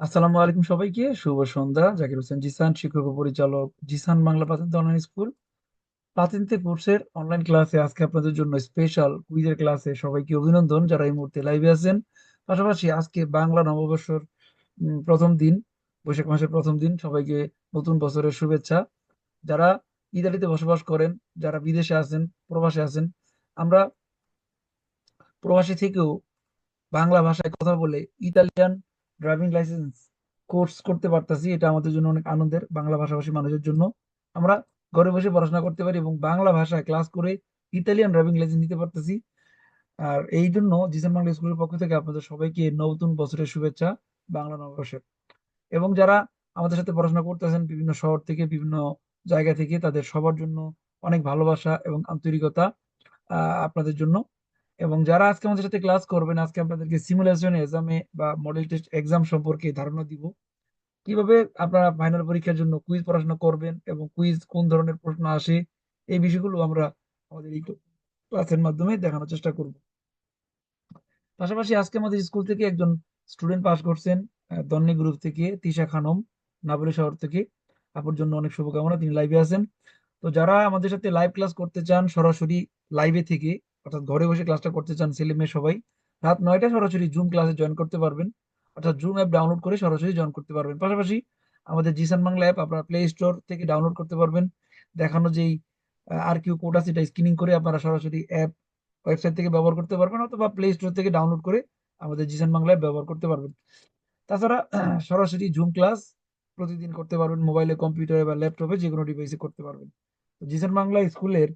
আসসালামু আলাইকুম সবাইকে, শুভ সন্ধ্যা। জাকির হোসেন জিসান, শিক্ষক পরিচালক জিসান বাংলা প্রাথমিক অনলাইন স্কুল। প্রাথমিক কোর্সের অনলাইন ক্লাসে আজকে আপনাদের জন্য স্পেশাল কুইজের ক্লাসে সবাইকে অভিনন্দন যারা এই মুহূর্তে লাইভে আছেন। পাশাপাশি আজকে বাংলা নববর্ষর প্রথম দিন, বৈশাখ মাসের প্রথম দিন, সবাইকে নতুন বছরের শুভেচ্ছা। যারা ইতালিতে বসবাস করেন, যারা বিদেশে আছেন, প্রবাসে আছেন, আমরা প্রবাসী থেকেও বাংলা ভাষায় কথা বলে ইতালিয়ান ড্রাইভিং লাইসেন্স কোর্স করতে পারতাছি, এটা আমাদের জন্য অনেক আনন্দের। বাংলা ভাষাভাষী মানুষের জন্য। আমরা ঘরে বসে পড়াশোনা করতে পারি এবং বাংলা ভাষায় ক্লাস করে ইতালিয়ান ড্রাইভিং লাইসেন্স নিতে পারতেছি। আর এই জন্য জিসান বাংলা স্কুলের পক্ষ থেকে আপনাদের সবাইকে নতুন বছরের শুভেচ্ছা বাংলা নববর্ষের। এবং যারা আমাদের সাথে পড়াশোনা করতেছেন বিভিন্ন শহর থেকে, বিভিন্ন জায়গা থেকে, তাদের সবার জন্য অনেক ভালোবাসা এবং আন্তরিকতা আপনাদের জন্য। এবং যারা আজকে আমাদের সাথে ক্লাস করবেন, আজকে আপনাদেরকে সিমুলেশন এক্সামে বা মডেল টেস্ট এক্সাম সম্পর্কে ধারণা দিব। কীভাবে আপনারা ফাইনাল পরীক্ষার জন্য কুইজ পড়াশোনা করবেন এবং কুইজ কোন ধরনের প্রশ্ন আসে, এই বিষয়গুলো আমরা আমাদের এই ক্লাসের মাধ্যমে দেখানোর চেষ্টা করব। পাশাপাশি আজকে আমাদের স্কুল থেকে একজন স্টুডেন্ট পাস করছেন দন্নি গ্রুপ থেকে তিশা খানম, নাবলি শহর থেকে। আপুর জন্য অনেক শুভকামনা, তিনি লাইভে আছেন। তো যারা আমাদের সাথে লাইভ ক্লাস করতে চান, সরাসরি লাইভে থেকে অর্থাৎ ঘরে বসে ক্লাসটা করতে চান ছেলে মেয়ে সবাই, রাত নয়টা সরাসরি জুম ক্লাসে জয়েন করতে পারবেন। অর্থাৎ জুম অ্যাপ ডাউনলোড করে সরাসরি জয়েন করতে পারবেন। পাশাপাশি আমাদের জিসান বাংলা অ্যাপ আপনারা প্লে স্টোর থেকে ডাউনলোড করতে পারবেন। দেখানো যেই আর কিউ কোড আছে এটা স্ক্রিনিং করে আপনারা সরাসরি অ্যাপ ওয়েবসাইট থেকে ব্যবহার করতে পারবেন অথবা প্লে স্টোর থেকে ডাউনলোড করে আমাদের জিসান বাংলা অ্যাপ ব্যবহার করতে পারবেন। তাছাড়া, সরাসরি জুম ক্লাস প্রতিদিন করতে পারবেন মোবাইলে কম্পিউটারে বা ল্যাপটপে যে কোনো ডিভাইসে করতে পারবেন। জিসান বাংলা স্কুলের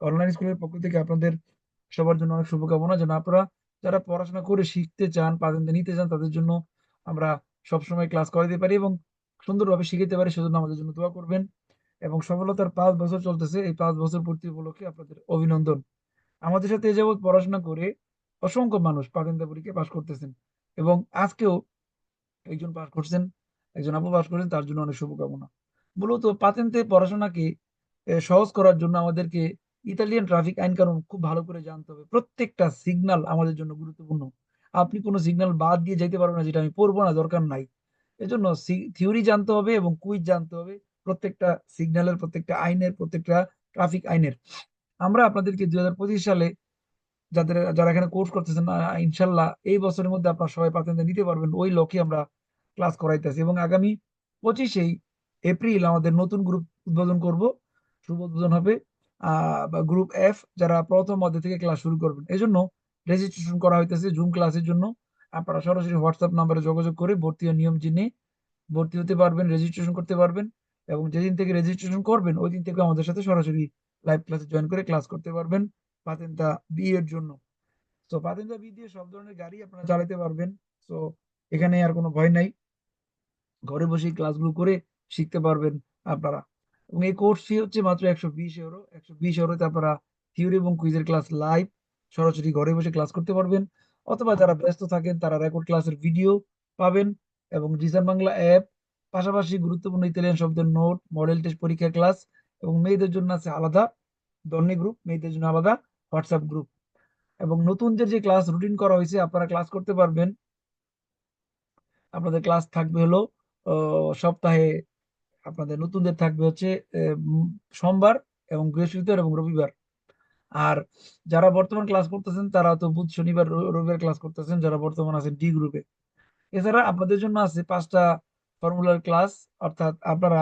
অনলাইন স্কুলের পক্ষ থেকে আপনাদের সবার জন্য অনেক শুভকামনা। যেন আপনারা যারা পড়াশোনা করে শিখতে চান পাতেন্তে নিতে চান, তাদের জন্য আমরা সবসময় ক্লাস করাতে পারি এবং সুন্দরভাবে শিখাতে পারি, সেজন্য আমাদের জন্য দোয়া করবেন। এবং সফলতার পাঁচ বছর চলতেছে, এই পাঁচ বছর পূর্তি উপলক্ষে আপনাদের অভিনন্দন। আমাদের সাথে যাবৎ পড়াশোনা করে অসংখ্য মানুষ পাতেন্তে পরীক্ষা পাশ করতেছেন এবং আজকেও একজন পাশ করছেন, একজন আপু পাশ করেছেন, তার জন্য অনেক শুভকামনা। মূলত পাতেন্তে পড়াশোনাকে সহজ করার জন্য আমাদেরকে ইতালিয়ান ট্রাফিক আইন কানুন খুব ভালো করে জানতে হবে। প্রত্যেকটা সিগন্যাল আমাদের জন্য গুরুত্বপূর্ণ। আপনি কোনো সিগন্যাল বাদ দিয়ে যেতে পারবেন না, যেটা আমি পড়ব না, দরকার নাই। এজন্য থিওরি জানতে হবে এবং কুইজ জানতে হবে প্রত্যেকটা সিগন্যালের প্রত্যেকটা আইনের, প্রত্যেকটা ট্রাফিক আইনের। আমরা আপনাদেরকে দুই হাজার পঁচিশ সালে যাদের, যারা এখানে কোর্স করতেছেন ইনশাল্লাহ এই বছরের মধ্যে আপনারা সবাই পাতেন্তে নিতে পারবেন, ওই লক্ষ্যে আমরা ক্লাস করাইতেছি। এবং আগামী পঁচিশেই এপ্রিল আমাদের নতুন গ্রুপ উদ্বোধন করব। শুভ উদ্বোধন হবে। বা গ্রুপ এফ যারা প্রথম মধ্যে থেকে ক্লাস শুরু করবেন। এই জন্য রেজিস্ট্রেশন করা হইতেছে জুম ক্লাসের জন্য। আপনারা সরাসরি হোয়াটসঅ্যাপ নাম্বারে যোগাযোগ করে ভর্তি নিয়ম জেনে ভর্তি হতে পারবেন রেজিস্ট্রেশন করতে পারবেন এবং যেদিন থেকে রেজিস্ট্রেশন করবেন, ওই দিন থেকে আমাদের সাথে সরাসরি লাইভ ক্লাসে জয়েন করে ক্লাস করতে পারবেন পাতেন্তা বি এর জন্য। তো পাতেন্তা বি দিয়ে সব ধরনের গাড়ি আপনারা চালাতে পারবেন। তো এখানে আর কোনো ভয় নাই। ঘরে বসে ক্লাসগুলো করে শিখতে পারবেন আপনারা। এবং এই কোর্স ফি হচ্ছে মাত্র একশো বিশ ইউরো একশো বিশ ইউরোতে আপনারা থিওরি এবং কুইজের ক্লাস লাইভ সরাসরি ঘরে বসে ক্লাস করতে পারবেন। অথবা যারা ব্যস্ত থাকেন, তারা রেকর্ড ক্লাসের ভিডিও পাবেন এবং জিসান বাংলা অ্যাপ পাশাপাশি গুরুত্বপূর্ণ ইতালিয়ান শব্দের নোট মডেল টেস্ট পরীক্ষা ক্লাস এবং মেয়েদের জন্য আছে আলাদা দন্নি গ্রুপ মেয়েদের জন্য আলাদা হোয়াটসঅ্যাপ গ্রুপ এবং নতুন যে যে ক্লাস রুটিন করা হয়েছে, আপনারা ক্লাস করতে পারবেন। আপনাদের ক্লাস থাকবে হলো সপ্তাহে আপনাদের নতুনদের থাকবে হচ্ছে সোমবার এবং বৃহস্পতিবার এবং রবিবার। আর যারা বর্তমান ক্লাস করতেছেন, তারা তো বুধ, শনিবার রবিবার ক্লাস করতেছেন, যারা বর্তমান আছেন ডি গ্রুপে এছাড়া আপনাদের জন্য আছে পাঁচটা ফর্মুলার ক্লাস অর্থাৎ আপনারা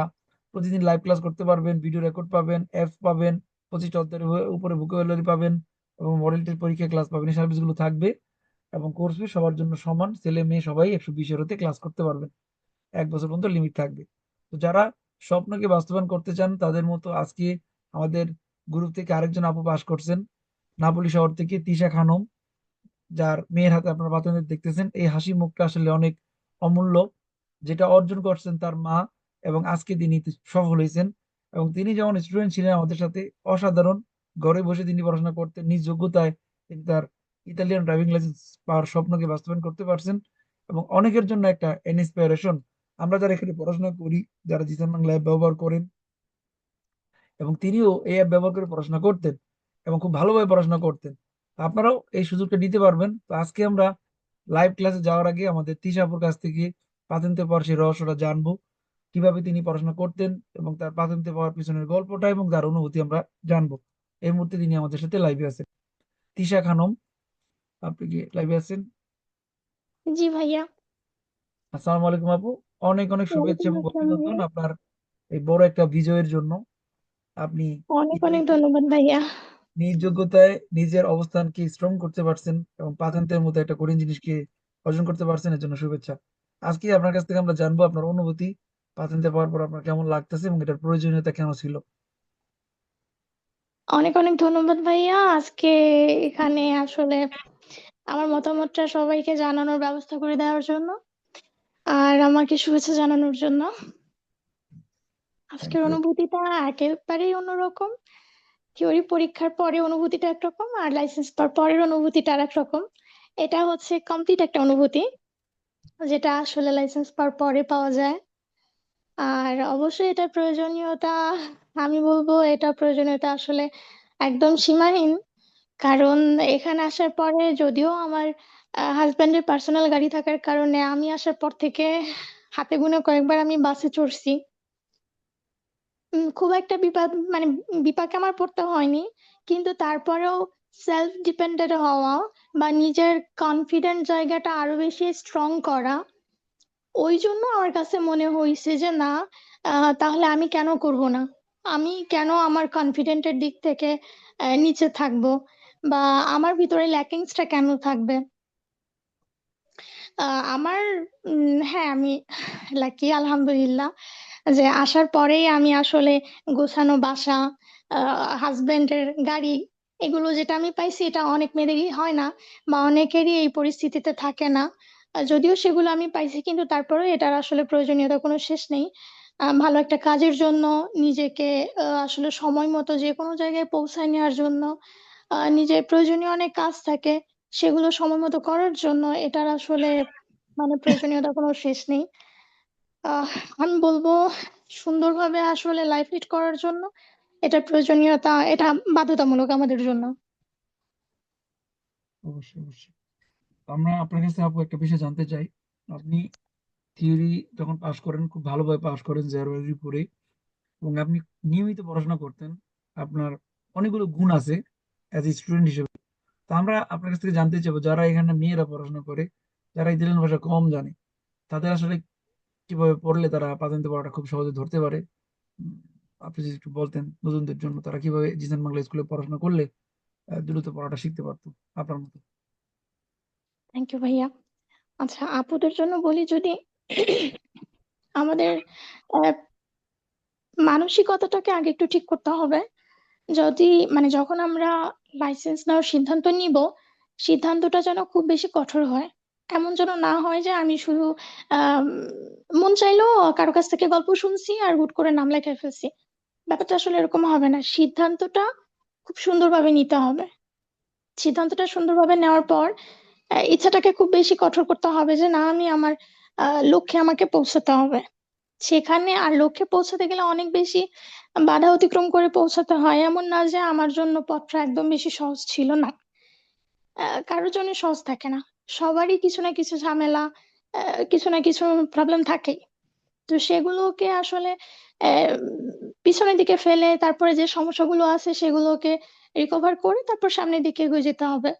প্রতিদিন লাইভ ক্লাস করতে পারবেন ভিডিও রেকর্ড পাবেন অ্যাপ পাবেন পঁচিশটা অধ্যায়ের উপরে ভোকাবুলারি পাবেন এবং মডেল টেস্ট পরীক্ষা ক্লাস পাবেন, এই সার্ভিসগুলো থাকবে। এবং কোর্স ফি সবার জন্য সমান, ছেলে, মেয়ে সবাই একশো বিশ ইউরোতে ক্লাস করতে পারবেন। এক বছর পর্যন্ত লিমিট থাকবে। তো যারা স্বপ্নকে বাস্তবায়ন করতে চান, তাদের মতো আজকে আমাদের গ্রুপ থেকে আরেকজন আপু পাস করছেন, নাপোলি শহর থেকে তিশা খানম, যার মেয়ের হাতে আপনারা বাতানের দেখতেছেন। এই হাসি মুখটা আসলে অনেক অমূল্য, যেটা অর্জন করছেন তার মা এবং আজকে তিনি সফল হয়েছেন এবং তিনি যখন স্টুডেন্ট ছিলেন আমাদের সাথে, অসাধারণ। ঘরে বসে তিনি পড়াশোনা করতেন নিজ যোগ্যতায় তিনি তার ইতালিয়ান ড্রাইভিং লাইসেন্স পাওয়ার স্বপ্নকে বাস্তবায়ন করতে পারছেন এবং অনেকের জন্য একটা ইন্সপিরেশন আমরা যারা এখানে পড়াশোনা করি যারা জিসান বাংলা অ্যাপ ব্যবহার করেন এবং তিনিও এই অ্যাপ ব্যবহার করে পড়াশোনা করতেন এবং খুব ভালোভাবে পড়াশোনা করতেন আপনারাও এই সুযোগটা নিতে পারবেন। তো আজকে আমরা লাইভ ক্লাসে যাওয়ার আগে আমাদের তিশাপুর কাছ থেকে প্রাথমিক পাওয়ার সেই রহস্যটা জানব। কীভাবে তিনি পড়াশোনা করতেন এবং তার প্রাথমিক পাওয়ার পিছনের গল্পটা এবং তার অনুভূতি আমরা জানব। এই মুহূর্তে তিনি আমাদের সাথে লাইভে আছেন। তিশা খানম আপনি কি লাইভে আছেন? জি ভাইয়া। আসসালামু আলাইকুম আপু। অনেক অনেক শুভেচ্ছা এবং অভিনন্দন আপনার এই বড় একটা বিজয়ের জন্য। আপনি অনেক অনেক ধন্যবাদ ভাইয়া। নিজ যোগ্যতায় নিজের অবস্থানকে স্ট্রং করতে পারছেন এবং পাতেন্তের মতো একটা কঠিন জিনিসকে অর্জন করতে পারছেন এর জন্য শুভেচ্ছা। আজকে আপনার কাছ থেকে আমরা জানব আপনার অনুভূতি পাতেন্তে পাওয়ার পর আপনার কেমন লাগতেছে এবং এটার প্রয়োজনীয়তা কেন ছিল? অনেক অনেক ধন্যবাদ ভাইয়া। আজকে এখানে আসলে আমার মতামতটা সবাইকে জানানোর ব্যবস্থা করে দেওয়ার জন্য। আর আমাকে শুভেচ্ছা জানানোর জন্য। আজকের. অনুভূতিটা একেবারেই অন্যরকম। থিওরি পরীক্ষার পরে অনুভূতিটা একরকম আর লাইসেন্স পাওয়ার পরের অনুভূতিটা আর একরকম এটা হচ্ছে কমপ্লিট একটা অনুভূতি যেটা আসলে লাইসেন্স পাওয়ার পরে পাওয়া যায়। আর অবশ্যই এটা প্রয়োজনীয়তা আমি বলব এটা প্রয়োজনীয়তা আসলে একদম সীমাহীন। কারণ এখানে আসার পরে যদিও আমার হাজব্যান্ডের পার্সোনাল গাড়ি থাকার কারণে আমি আসার পর থেকে হাতে গোনা কয়েকবার আমি বাসে চড়ছি। খুব একটা বিপদ মানে বিপাকে আমার পড়তে হয়নি, কিন্তু তারপরেও সেলফ ডিপেন্ডেন্ট হওয়া বা নিজের কনফিডেন্ট জায়গাটা আরও বেশি স্ট্রং করা, ওই জন্য আমার কাছে মনে হয়েছে যে না তাহলে আমি কেন করব না? আমি কেন আমার কনফিডেন্টের দিক থেকে নিচে থাকব? বা আমার ভিতরে ল্যাকিংসটা কেন থাকবে? আমার উম, হ্যাঁ আমি লাকি আলহামদুলিল্লাহ যে আসার পরেই আমি আসলে গোছানো বাসা হাজবেন্ডের গাড়ি এগুলো যেটা আমি পাইছি এটা অনেক মেয়েদেরই হয় না বা অনেকেরই এই পরিস্থিতিতে থাকে না। যদিও সেগুলো আমি পাইছি কিন্তু তারপরেও এটার আসলে প্রয়োজনীয়তা কোনো শেষ নেই। ভালো একটা কাজের জন্য নিজেকে আসলে সময় মতো যে কোনো জায়গায় পৌঁছায় নেওয়ার জন্য নিজের প্রয়োজনীয় অনেক কাজ থাকে। সেগুলো সময় মতো করার জন্য এটার আসলে মানে প্রয়োজনীয়তা কোনো শেষ নেই। আমি বলব সুন্দরভাবে আসলে লাইফ লিড করার জন্য এটা প্রয়োজনীয়তা, এটা বাধ্যতামূলক আমাদের জন্য। অবশ্যই অবশ্যই। আমরা আপনার কাছে আপু একটা বিষয় জানতে চাই। আপনি থিওরি যখন পাশ করেন, খুব ভালোভাবে পাশ করেন জেআরওয়ের উপরে, এবং আপনি নিয়মিত পড়াশোনা করতেন, আপনার অনেকগুলো গুণ আছে অ্যাজ এ স্টুডেন্ট হিসেবে। তো আমরা আপনার কাছ থেকে জানতে চাইব, যারা এখানে মেয়েরা পড়াশোনা করে, যারা ইতালিয়ান ভাষা কম জানে, তাদের আসলে কীভাবে পড়লে তারা পাতেন্তে পড়াটা খুব সহজে ধরতে পারে? আপনি যদি একটু বলতেন নতুনদের জন্য, তারা কীভাবে জিসান বাংলা স্কুলে পড়াশোনা করলে দ্রুত পড়াটা শিখতে পারতো আপনার মতো? থ্যাংক ইউ ভাইয়া। আচ্ছা আপুদের জন্য বলি যদি, আমাদের মানসিকতাটাকে আগে একটু ঠিক করতে হবে। যদি মানে যখন আমরা লাইসেন্স নেওয়ার সিদ্ধান্ত নিব, সিদ্ধান্তটা যেন খুব বেশি কঠোর হয়। এমন যেন না হয় যে আমি শুধু মন চাইলো কারও কাছ থেকে গল্প শুনছি আর হুট করে নাম লেখায় ফেলছি। ব্যাপারটা আসলে এরকম হবে না। সিদ্ধান্তটা খুব সুন্দরভাবে নিতে হবে। সিদ্ধান্তটা সুন্দরভাবে নেওয়ার পর ইচ্ছাটাকে খুব বেশি কঠোর করতে হবে যে না, আমি আমার লক্ষ্যে আমাকে পৌঁছাতে হবে। সেখানে আর লক্ষ্যে পৌঁছাতে গেলে অনেক বেশি বাধা অতিক্রম করে পৌঁছাতে হয়। এমন না যে আমার জন্য পথটা একদম বেশি সহজ ছিল না। কারোর জন্য সহজ থাকে না। সবারই কিছু না কিছু ঝামেলা কিছু না কিছু প্রবলেম থাকেই। তো সেগুলোকে আসলে পিছনের দিকে ফেলে, তারপরে যে সমস্যাগুলো আছে সেগুলোকে রিকভার করে তারপর সামনের দিকে এগিয়ে যেতে হবে।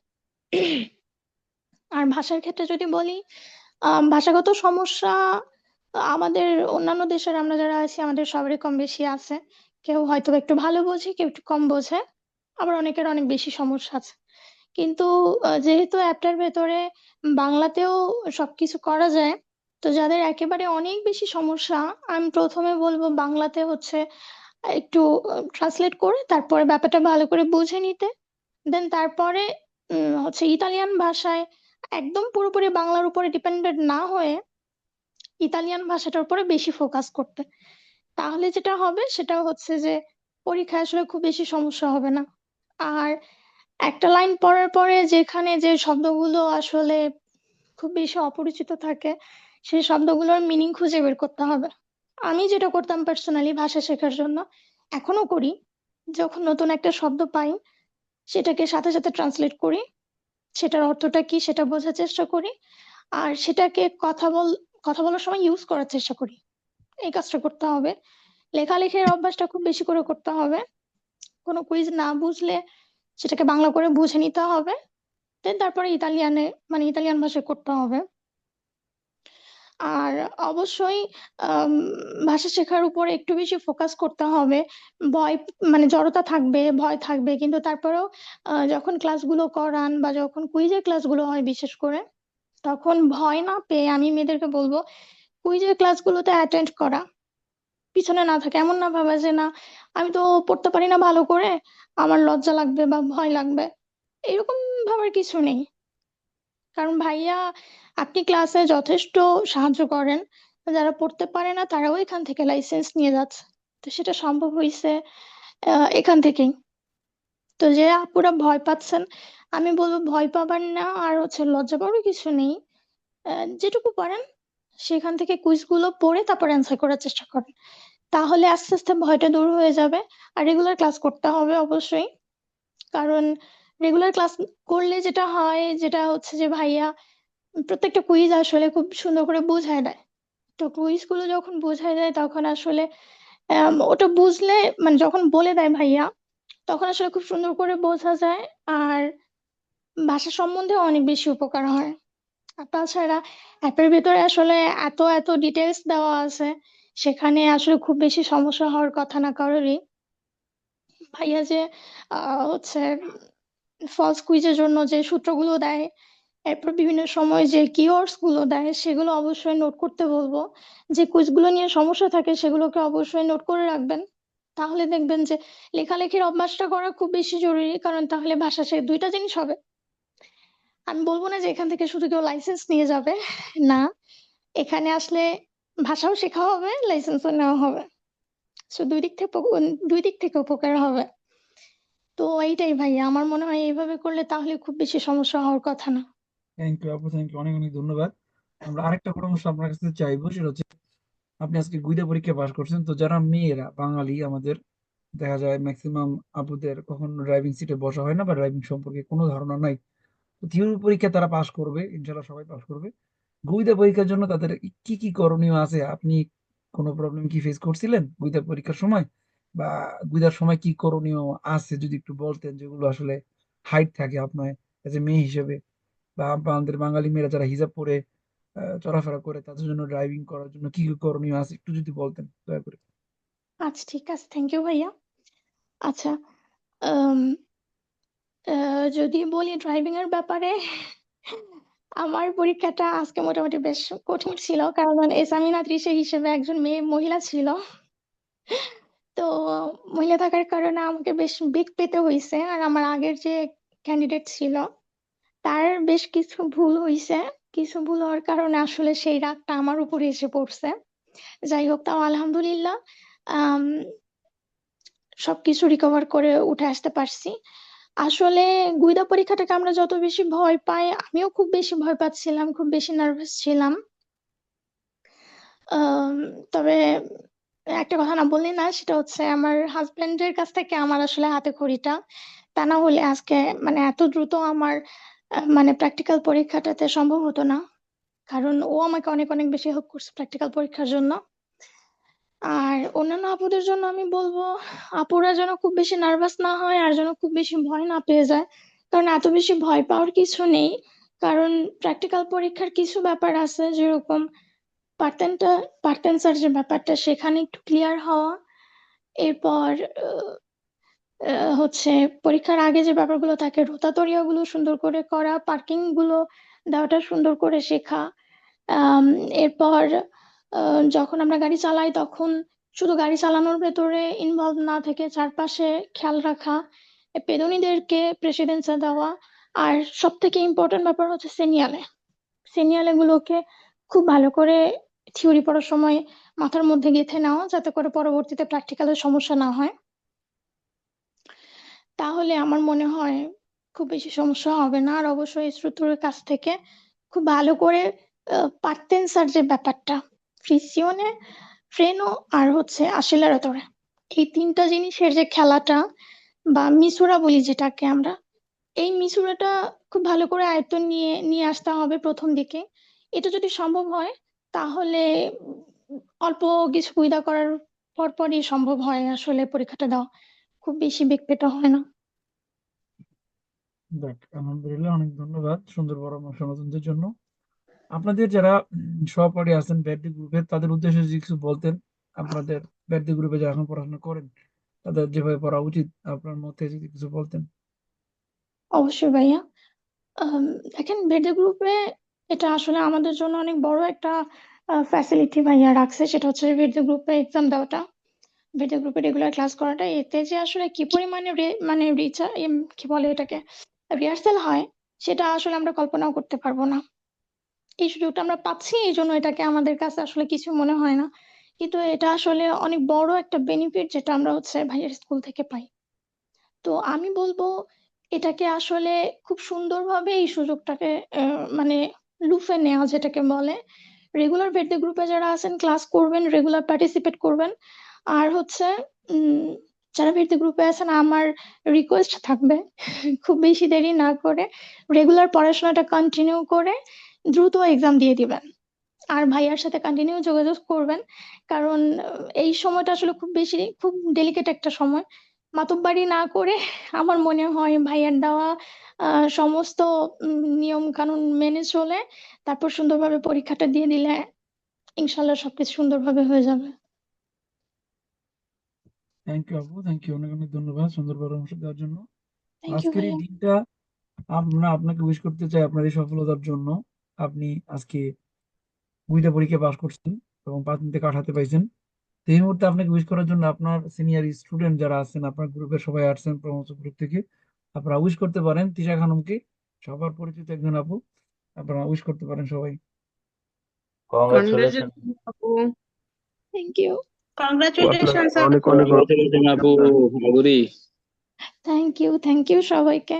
আর ভাষার ক্ষেত্রে যদি বলি ভাষাগত সমস্যা আমাদের অন্যান্য দেশের আমরা যারা আছি, আমাদের সবারই কম বেশি আছে। কেউ হয়তো একটু ভালো বোঝে, কেউ একটু কম বোঝে। আবার অনেকের অনেক বেশি সমস্যা আছে। কিন্তু যেহেতু অ্যাপটার ভেতরে বাংলাতেও সবকিছু করা যায়, তো যাদের একেবারে অনেক বেশি সমস্যা, আমি প্রথমে বলব বাংলাতে হচ্ছে একটু ট্রান্সলেট করে, তারপরে ব্যাপারটা ভালো করে বুঝে নিতে। দেন তারপরে হচ্ছে ইতালিয়ান ভাষায় একদম পুরোপুরি বাংলার উপরে ডিপেন্ডেন্ট না হয়ে ইতালিয়ান ভাষাটার উপরে বেশি ফোকাস করতে। তাহলে যেটা হবে, সেটা হচ্ছে যে পরীক্ষায় আসলে খুব বেশি সমস্যা হবে না। আর একটা লাইন পড়ার পরে যেখানে যে শব্দগুলো আসলে খুব বেশি অপরিচিত থাকে, সেই শব্দগুলোর মিনিং খুঁজে বের করতে হবে। আমি যেটা করতাম পার্সোনালি ভাষা শেখার জন্য, এখনও করি। যখন নতুন একটা শব্দ পাই, সেটাকে সাথে সাথে ট্রান্সলেট করি। সেটার অর্থটা কি, সেটা বোঝার চেষ্টা করি। আর সেটাকে কথা বল কথা বলার সময় ইউজ করার চেষ্টা করি। এই কাজটা করতে হবে। লেখালেখির অভ্যাসটা খুব বেশি করে করতে হবে। কোনো কুইজ না বুঝলে সেটাকে বাংলা করে বুঝে নিতে হবে। দেন তারপরে ইতালিয়ানে মানে ইতালিয়ান ভাষায় করতে হবে। আর অবশ্যই ভাষা শেখার উপর একটু বেশি ফোকাস করতে হবে। ভয় মানে জড়তা থাকবে, ভয় থাকবে। কিন্তু তারপরেও যখন ক্লাসগুলো করান বা যখন কুইজের ক্লাসগুলো হয় বিশেষ করে তখন ভয় না পেয়ে আমি মেয়েদেরকে বলব কুইজের ক্লাসগুলোতে অ্যাটেন্ড করা, পিছনে না থাকে, এমন না ভাবা যে না, আমি তো পড়তে পারি না ভালো করে, আমার লজ্জা লাগবে বা ভয় লাগবে। এরকম ভাবার কিছু নেই। কারণ ভাইয়া আপনি ক্লাসে যথেষ্ট সাহায্য করেন, যারা পড়তে পারে না তারাও এখান থেকে লাইসেন্স নিয়ে যাচ্ছে। তো সেটা সম্ভব হয়েছে এখান থেকেই। তো যে আপুরা ভয় পাচ্ছেন, আমি বলব ভয় পাবার না, আর হচ্ছে লজ্জা পাওয়ার কিছু নেই। যেটুকু পারেন, সেখান থেকে কুইজগুলো পড়ে তারপর অ্যান্সার করার চেষ্টা করেন। তাহলে আস্তে আস্তে ভয়টা দূর হয়ে যাবে। আর রেগুলার ক্লাস করতে হবে অবশ্যই। কারণ রেগুলার ক্লাস করলে যেটা হয়, যেটা হচ্ছে যে ভাইয়া প্রত্যেকটা কুইজ আসলে খুব সুন্দর করে বোঝায় দেয়। তো কুইজগুলো যখন বোঝায় দেয়, তখন আসলে ওটা বুঝলে মানে যখন বলে দেয় ভাইয়া তখন আসলে খুব সুন্দর করে বোঝা যায় আর ভাষা সম্বন্ধে অনেক বেশি উপকার হয়। আর তাছাড়া অ্যাপের ভিতরে আসলে এত এত ডিটেলস দেওয়া আছে, সেখানে আসলে খুব বেশি সমস্যা হওয়ার কথা না কারোরই। ভাইয়া যে হচ্ছে ফলস কুইজের জন্য যে সূত্রগুলো দেয়, এরপর বিভিন্ন সময় যে কিওয়ার্ডসগুলো দেয়, সেগুলো অবশ্যই নোট করতে বলব। যে কুইজগুলো নিয়ে সমস্যা থাকে, সেগুলোকে অবশ্যই নোট করে রাখবেন। তাহলে দেখবেন যে লেখালেখির অভ্যাসটা করা খুব বেশি জরুরি, কারণ তাহলে ভাষা সে দুইটা জিনিস হবে। আমি বলব না যে এখান থেকে শুধু কেউ লাইসেন্স নিয়ে যাবে, না। এখানে আসলে ভাষাও শেখা হবে লাইসেন্সও নেওয়া হবে। সো দুই দিক থেকে দুই দিক থেকে উপকার হবে। তো এইটাই ভাইয়া আমার মনে হয় এইভাবে করলে তাহলে খুব বেশি সমস্যা হওয়ার কথা না। থ্যাংক ইউ আপু থ্যাংক ইউ অনেক অনেক ধন্যবাদ। আমরা আরেকটা পরামর্শ আপনার কাছে চাইব, সেটা হচ্ছে আপনি আজকে গুইদা পরীক্ষা পাশ করছেন। তো যারা মেয়েরা, বাঙালি আমাদের, দেখা যায় ম্যাক্সিমাম আপুদের কখনো ড্রাইভিং সিটে বসা হয় না বা ড্রাইভিং সম্পর্কে কোনো ধারণা নাই। তো থিওরি পরীক্ষা তারা পাশ করবে ইনশাল্লাহ সবাই পাশ করবে। গুইদা পরীক্ষার জন্য তাদের কি কি করণীয় আছে? আপনি কোনো প্রবলেম কি ফেস করছিলেন গুইদা পরীক্ষার সময়? বা গুইদার সময় কি করণীয় আছে? যদি একটু বলতেন যেগুলো আসলে হাইট থাকে আপনার এজ এ মেয়ে হিসেবে। বা আমাদের বাঙালি মেয়েরা যারা হিজাব পরে চলাফেরা করে, তাদের জন্য ড্রাইভিং করার জন্য কি কি করণীয় আছে? একটু যদি বলতেন, দয়া করে। আচ্ছা ঠিক আছে। থ্যাংক ইউ ভাইয়া। আচ্ছা যদি বলি ড্রাইভিং এর ব্যাপারে, আমার পরীক্ষাটা আজকে মোটামুটি বেশ কঠিন ছিল, কারণ এসামিনা ত্রিশে হিসেবে একজন মেয়ে, মহিলা ছিল। তো মহিলা থাকার কারণে আমাকে বেশ বেগ পেতে হয়েছে আর আমার আগের যে ক্যান্ডিডেট ছিল, তার বেশ কিছু ভুল হয়েছে কিছু ভুল হওয়ার কারণে আসলে সেই রাগটা আমার উপরে এসে পড়ছে। যাই হোক, তাও আলহামদুলিল্লাহ সবকিছু রিকভার করে উঠে আসতে পারছি। আসলে গুইদা পরীক্ষাটাকে আমরা যত বেশি ভয় পাই, আমিও খুব বেশি ভয় পাচ্ছিলাম, খুব বেশি নার্ভাস ছিলাম। তবে একটা কথা না বললে না, সেটা হচ্ছে আমার হাজবেন্ডের কাছ থেকে আমার আসলে হাতে খড়িটা। তা না হলে আজকে মানে এত দ্রুত আমার মানে প্র্যাকটিক্যাল পরীক্ষাটাতে সম্ভব হতো না। কারণ ও আমাকে অনেক অনেক বেশি হেল্প করছে প্র্যাকটিক্যাল পরীক্ষার জন্য। আর অন্যান্য আপুদের জন্য আমি বলব, আপুরা যেন খুব বেশি নার্ভাস না হয় আর যেন খুব বেশি ভয় না পেয়ে যায়। কারণ এত বেশি ভয় পাওয়ার কিছু নেই। কারণ প্র্যাকটিক্যাল পরীক্ষার কিছু ব্যাপার আছে যেরকম পার্টেনটা পার্টেন্সার যে ব্যাপারটা সেখানে একটু ক্লিয়ার হওয়া। এরপর হচ্ছে পরীক্ষার আগে যে ব্যাপারগুলো থাকে রোতাতরিয়া গুলো সুন্দর করে করা পার্কিংগুলো দেওয়াটা সুন্দর করে শেখা। এরপর যখন আমরা গাড়ি চালাই তখন শুধু গাড়ি চালানোর ভেতরে ইনভলভ না থেকে চারপাশে খেয়াল রাখা পেদনীদেরকে প্রেসিডেন্সে দেওয়া, আর সব থেকে ইম্পর্টেন্ট ব্যাপার হচ্ছে সিনিয়ালে সিনিয়ালে গুলোকে খুব ভালো করে থিওরি পড়ার সময় মাথার মধ্যে গেঁথে নেওয়া, যাতে করে পরবর্তীতে প্র্যাকটিক্যালের সমস্যা না হয়। তাহলে আমার মনে হয় খুব বেশি সমস্যা হবে না। আর অবশ্যই ইনস্ট্রাক্টরের কাছ থেকে খুব ভালো করে পার্টেন্সার যে ব্যাপারটা। ফ্রিসিওনে, ফ্রেনো আর হচ্ছে আসিলারেটরে এই তিনটা জিনিসের যে খেলাটা বা মিসুরা বলি যেটাকে আমরা, এই মিসুরাটা খুব ভালো করে আয়ত্ত নিয়ে নিয়ে আসতে হবে প্রথম দিকে। এটা যদি সম্ভব হয়, তাহলে অল্প কিছু সুবিধা করার পরপরই সম্ভব হয় আসলে পরীক্ষাটা দেওয়া। খুব বেশি বেগ পেতে হয় না। যাক আলহামদুলিল্লাহ অনেক ধন্যবাদ সুন্দর পরামর্শ নতুনদের জন্য। আপনাদের যারা সহপাঠী আছেন ব্যাডি গ্রুপে তাদের উদ্দেশ্যে যদি কিছু বলতেন আপনাদের ব্যাডি গ্রুপে যারা এখন পড়াশোনা করেন তাদের যেভাবে পড়া উচিত আপনার মতে যদি কিছু বলতেন। অবশ্যই ভাইয়া। দেখেন বেডে গ্রুপে এটা আসলে আমাদের জন্য অনেক বড় একটা ফ্যাসিলিটি ভাইয়া রাখছে সেটা হচ্ছে বেডে গ্রুপে এক্সাম দেওয়াটা। বেডে গ্রুপে রেগুলার ক্লাস করাটা, এতে যে আসলে কি পরিমাণে মানে রিচা কি বলে এটাকে রিহার্সাল হয়, সেটা আসলে আমরা কল্পনাও করতে পারব না। এই সুযোগটা আমরা পাচ্ছি, এই জন্য এটাকে আমাদের কাছে আসলে কিছু মনে হয় না। কিন্তু এটা আসলে অনেক বড় একটা বেনিফিট যেটা আমরা হচ্ছে ভাইয়ের স্কুল থেকে পাই। তো আমি বলব, এটাকে আসলে খুব সুন্দরভাবে এই সুযোগটাকে মানে লুফে নেওয়া যেটাকে বলে রেগুলার বেডে গ্রুপে যারা আছেন ক্লাস করবেন রেগুলার পার্টিসিপেট করবেন আর হচ্ছে যারা বেডে গ্রুপে আছেন, আমার রিকোয়েস্ট থাকবে, খুব বেশি দেরি না করে রেগুলার পড়াশোনাটা কন্টিনিউ করে দ্রুত এক্সাম দিয়ে দিবেন। আর ভাইয়ার সাথে কন্টিনিউ যোগাযোগ করবেন, কারণ এই সময়টা আসলে খুব বেশি, খুব ডেলিকেট একটা সময়। মাতব্বারি না করে আমার মনে হয় ভাইয়ার দেওয়া সমস্ত নিয়ম কানুন মেনে চলে, তারপর সুন্দরভাবে পরীক্ষাটা দিয়ে দিলে ইনশাল্লাহ সবকিছু সুন্দরভাবে হয়ে যাবে। থ্যাংক ইউ আপু থ্যাংক ইউ অনেক অনেক ধন্যবাদ সুন্দর পরামর্শ দেওয়ার জন্য। আজকের এই দিনটা আমরা আপনাকে উইশ করতে চাই আপনার এই সফলতার জন্য। আপনি আজকে দুইটা পরীক্ষা পাস করছেন এবং পাঁচ মিনিটে কাঠাতে পাইছেন। তো এই মুহূর্তে আপনাকে উইশ করার জন্য আপনার সিনিয়র স্টুডেন্ট যারা আছেন আপনার গ্রুপের সবাই আসছেন প্রমোশন গ্রুপ থেকে আপনারা উইশ করতে পারেন। তিশা খানমকে সবার পরিচিত একজন আপু আপনারা উইশ করতে পারেন সবাই। Congratulations, আপু থ্যাংক ইউ Congratulations, অনেক অনেক আপু মাগুরি থ্যাংক ইউ থ্যাংক ইউ সবাইকে।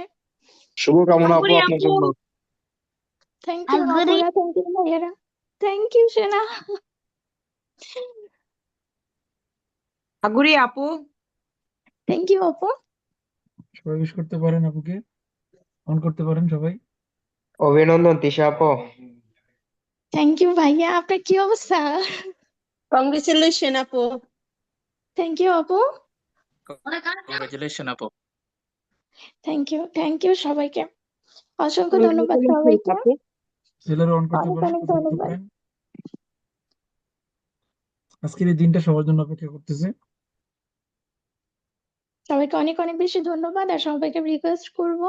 শুভকামনা আপু আপনার জন্য। থ্যাংক ইউ আগুরি। থ্যাংক ইউ ভাইয়ারা থ্যাংক ইউ সেনা আগুরি আপু থ্যাংক ইউ আপু সবাই উইশ করতে পারেন আপুকে অন করতে পারেন সবাই। অভিনন্দন তিশা আপু। থ্যাংক ইউ ভাইয়া। আপনার কি অবস্থা? কংগ্রেচুলেশন আপু থ্যাংক ইউ আপু কংগ্রেচুলেশন আপু থ্যাংক ইউ থ্যাংক ইউ সবাইকে। অসংখ্য ধন্যবাদ সবাইকে। আপু অন করতে অনেক অনেক ধন্যবাদ। আজকের এই দিনটা সবার জন্য অপেক্ষা করতেছে। সবাইকে অনেক অনেক বেশি ধন্যবাদ আর সবাইকে রিকোয়েস্ট করব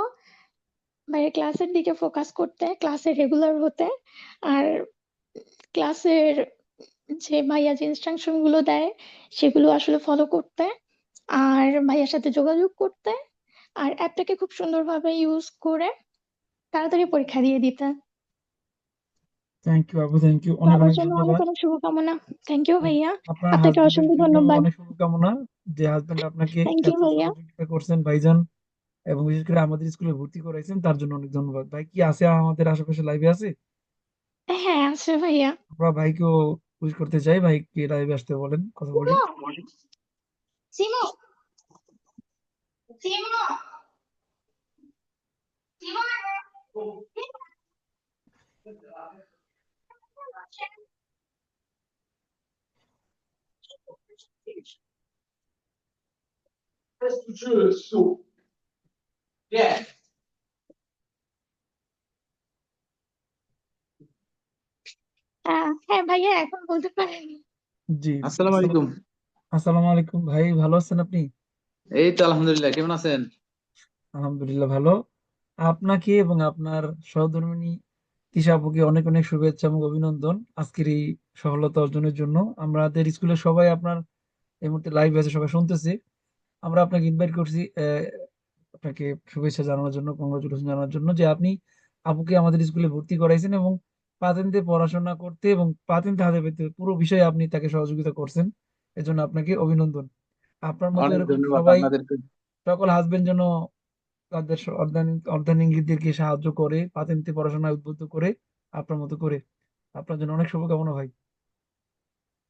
ভাইয়ের ক্লাসের দিকে ফোকাস করতে ক্লাসে রেগুলার হতে। আর ক্লাসের যে ভাইয়া যে ইনস্ট্রাকশনগুলো দেয় সেগুলো আসলে ফলো করতে আর ভাইয়ার সাথে যোগাযোগ করতে আর অ্যাপটাকে খুব সুন্দরভাবে ইউজ করে তাড়াতাড়ি পরীক্ষা দিয়ে দিতে। থ্যাংক ইউ আপু থ্যাংক ইউ অনেক অনেক জন্য অনেক ধন্যবাদ। অনেক শুভকামনা। থ্যাংক ইউ ভাইয়া। আপনার আপনাকে অসংখ্য ধন্যবাদ। অনেক শুভকামনা। যে হাজবেন্ড আপনাকে you, এত ভাইয়া। করছেন ভাইজান। এবং বিশেষ করে আমাদের স্কুলে ভর্তি করাইছেন তার জন্য অনেক ধন্যবাদ। ভাই কি আছে আমাদের আশেপাশে লাইভে আছে? হ্যাঁ আছে ভাইয়া। আমরা ভাইকেও উইশ করতে চাই ভাইকে লাইভে আসতে বলেন কথা বলি সিমো! সিমো! আহ, হ্যাঁ ভাইয়া এখন বলতে পারেন। জি। আসসালামু আলাইকুম। আসসালামু আলাইকুম ভাই ভালো আছেন আপনি? এই তো আলহামদুলিল্লাহ কেমন আছেন? আলহামদুলিল্লাহ ভালো। আপনাকে এবং আপনার সহধর্মিণী তিশা আপুকে অনেক অনেক শুভেচ্ছা এবং অভিনন্দন আজকের এই সফলতা অর্জনের জন্য। আমাদের স্কুলের সবাই আপনার এই মুহূর্তে লাইভ আছে সবাই শুনতেছে। আমরা আপনাকে ইনভাইট করছি আহ, আপনাকে শুভেচ্ছা জানানোর জন্য কংগ্রাচুলেশন জানানোর জন্য যে আপনি আপুকে আমাদের স্কুলে ভর্তি করাইছেন এবং পাতেন্তে পড়াশোনা করতে এবং পাতেন্তে হাতে পেতে পুরো বিষয়ে আপনি তাকে সহযোগিতা করছেন। এজন্য আপনাকে অভিনন্দন। আপনার মতো অনেক এরকম ধন্যবাদ সবাই সকল হাজবেন্ড যেন তাদের অর্ধাঙ্গিন অর্ধাঙ্গিনীদেরকে সাহায্য করে পাতেন্তে পড়াশোনায় উদ্বুদ্ধ করে আপনার মতো করে। আপনার জন্য অনেক শুভকামনা ভাই।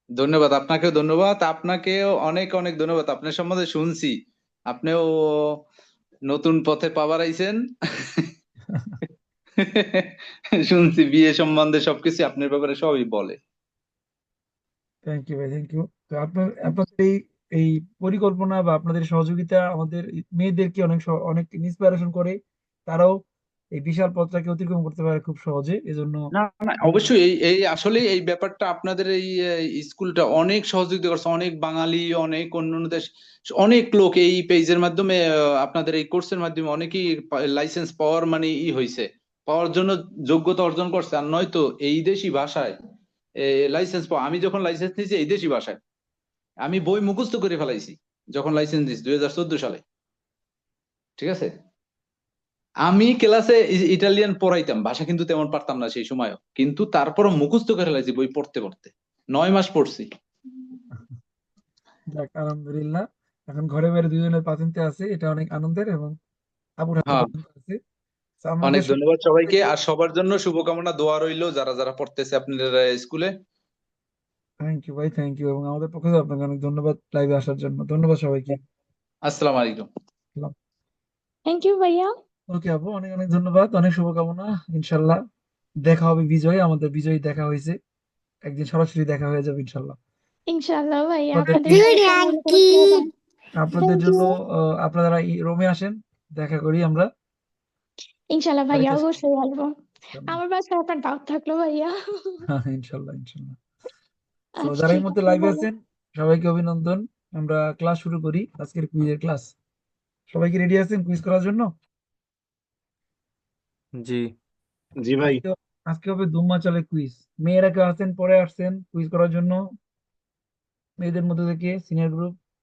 ধন্যবাদ আপনাকেও ধন্যবাদ। আপনাকেও অনেক অনেক ধন্যবাদ। আপনার সম্বন্ধে শুনছি। আপনিও নতুন পথে পা বাড়াইছেন। শুনছি বিয়ে সম্বন্ধে সবকিছু আপনার ব্যাপারে সবই বলে। থ্যাংক ইউ ভাই থ্যাংক ইউ তো আপনার আপনাদের এই এই পরিকল্পনা বা আপনাদের সহযোগিতা আমাদের মেয়েদেরকে অনেক অনেক ইন্সপিরেশন করে। তারাও এই বিশাল পথটাকে অতিক্রম করতে পারে খুব সহজে এজন্য না না অবশ্যই এই এই আসলে এই ব্যাপারটা আপনাদের এই স্কুলটা অনেক সহযোগিতা করছে। অনেক বাঙালি অনেক অন্যান্য দেশ অনেক লোক এই পেজের মাধ্যমে আপনাদের এই কোর্সের মাধ্যমে অনেকেই লাইসেন্স পাওয়ার মানে ই হয়েছে পাওয়ার জন্য যোগ্যতা অর্জন করছে আর নয়তো এই দেশি ভাষায় লাইসেন্স পাওয়া আমি যখন লাইসেন্স নিয়েছি এই দেশি ভাষায় আমি বই মুখস্থ করে ফেলাইছি যখন লাইসেন্স দিয়েছি দুই হাজার চোদ্দ সালে। ঠিক আছে? আমি ক্লাসে ইটালিয়ান পড়াইতাম ভাষা কিন্তু তেমন পারতাম না সেই সময়ও কিন্তু তারপরও মুখস্থ করে ফেলাইছি বই পড়তে পড়তে। নয় মাস পড়ছি। যাক আলহামদুলিল্লাহ। এখন ঘরে বাইরে দুজনের পাতেন্তে আছে এটা অনেক আনন্দের এবং আপুর হাতে হ্যাঁ। পাতেন্তে আছে তো অনেক ধন্যবাদ সবাইকে আর সবার জন্য শুভকামনা দোয়া রইল যারা যারা পড়তেছে আপনাদের স্কুলে। থ্যাংক ইউ ভাই থ্যাংক ইউ এবং আমাদের পক্ষ থেকে আপনাকে অনেক ধন্যবাদ লাইভে আসার জন্য। ধন্যবাদ সবাইকে। আসসালামু আলাইকুম। থ্যাংক ইউ ভাইয়া। ওকে আপু অনেক অনেক ধন্যবাদ অনেক শুভকামনা ইনশাল্লাহ। দেখা হবে বিজয় আমাদের বিজয় দেখা হয়েছে। একদিন সরাসরি দেখা হয়ে যাবে ইনশাল্লাহ। ইনশাআল্লাহ ভাইয়া আপনাদের জন্য আহ, আপনারা রোমে আসেন দেখা করি আমরা। ইনশাআল্লাহ ভাইয়া অবশ্যই আসব। আমার বাসায় আপনার দাওয়াত থাকল ভাইয়া। হ্যাঁ, ইনশাল্লাহ ইনশাল্লাহ। তো আচ্ছা, যারা এই ঠিক মুহূর্তে আছে, লাইভে। আছেন সবাইকে অভিনন্দন। আমরা ক্লাস শুরু করি আজকের কুইজের ক্লাস সবাই কি রেডি আছেন কুইজ করার জন্য? জি। জি ভাই। আজকে হবে দুম্মা চলে কুইজ মেয়েরা কেউ আছেন পরে আসছেন কুইজ করার জন্য। মেয়েদের মধ্যে থেকে সিনিয়র গ্রুপ